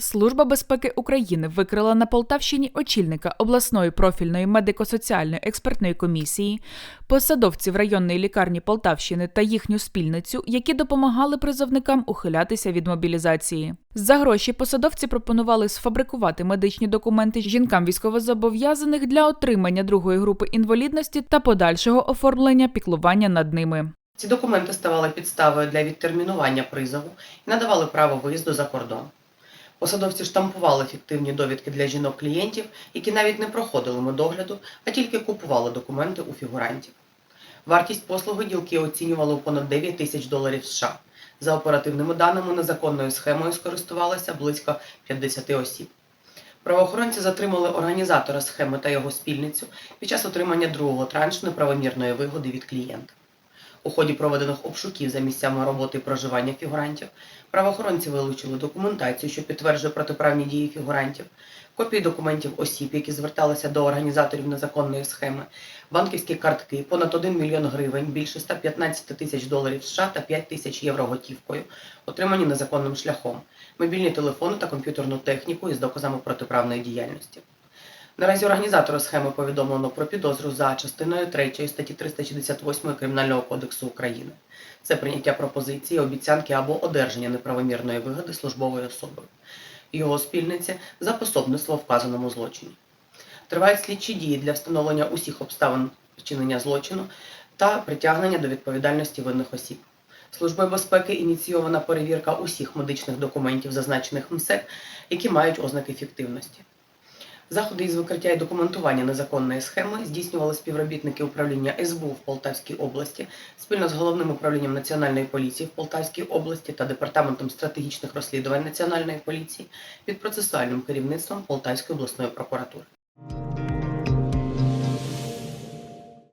Служба безпеки України викрила на Полтавщині очільника обласної профільної медико-соціальної експертної комісії, посадовців районної лікарні Полтавщини та їхню спільницю, які допомагали призовникам ухилятися від мобілізації. За гроші посадовці пропонували сфабрикувати медичні документи жінкам військовозобов'язаних для отримання другої групи інвалідності та подальшого оформлення піклування над ними. Ці документи ставали підставою для відтермінування призову і надавали право виїзду за кордон. Посадовці штампували фіктивні довідки для жінок-клієнтів, які навіть не проходили медогляду, а тільки купували документи у фігурантів. Вартість послуги ділки оцінювали у понад 9 тисяч доларів США. За оперативними даними, незаконною схемою скористувалося близько 50 осіб. Правоохоронці затримали організатора схеми та його спільницю під час отримання другого траншу неправомірної вигоди від клієнта. У ході проведених обшуків за місцями роботи і проживання фігурантів правоохоронці вилучили документацію, що підтверджує протиправні дії фігурантів, копії документів осіб, які зверталися до організаторів незаконної схеми, банківські картки, понад 1 мільйон гривень, більше 115 тисяч доларів США та 5 тисяч євро готівкою, отримані незаконним шляхом, мобільні телефони та комп'ютерну техніку із доказами протиправної діяльності. Наразі організатору схеми повідомлено про підозру за частиною 3 статті 368 Кримінального кодексу України. Це прийняття пропозиції, обіцянки або одержання неправомірної вигоди службовою особою. Його спільниці за пособництво вказаному злочині. Тривають слідчі дії для встановлення усіх обставин вчинення злочину та притягнення до відповідальності винних осіб. Службою безпеки ініційована перевірка усіх медичних документів, зазначених МСЕК, які мають ознаки фіктивності. Заходи із викриття і документування незаконної схеми здійснювали співробітники управління СБУ в Полтавській області спільно з головним управлінням Національної поліції в Полтавській області та департаментом стратегічних розслідувань Національної поліції під процесуальним керівництвом Полтавської обласної прокуратури.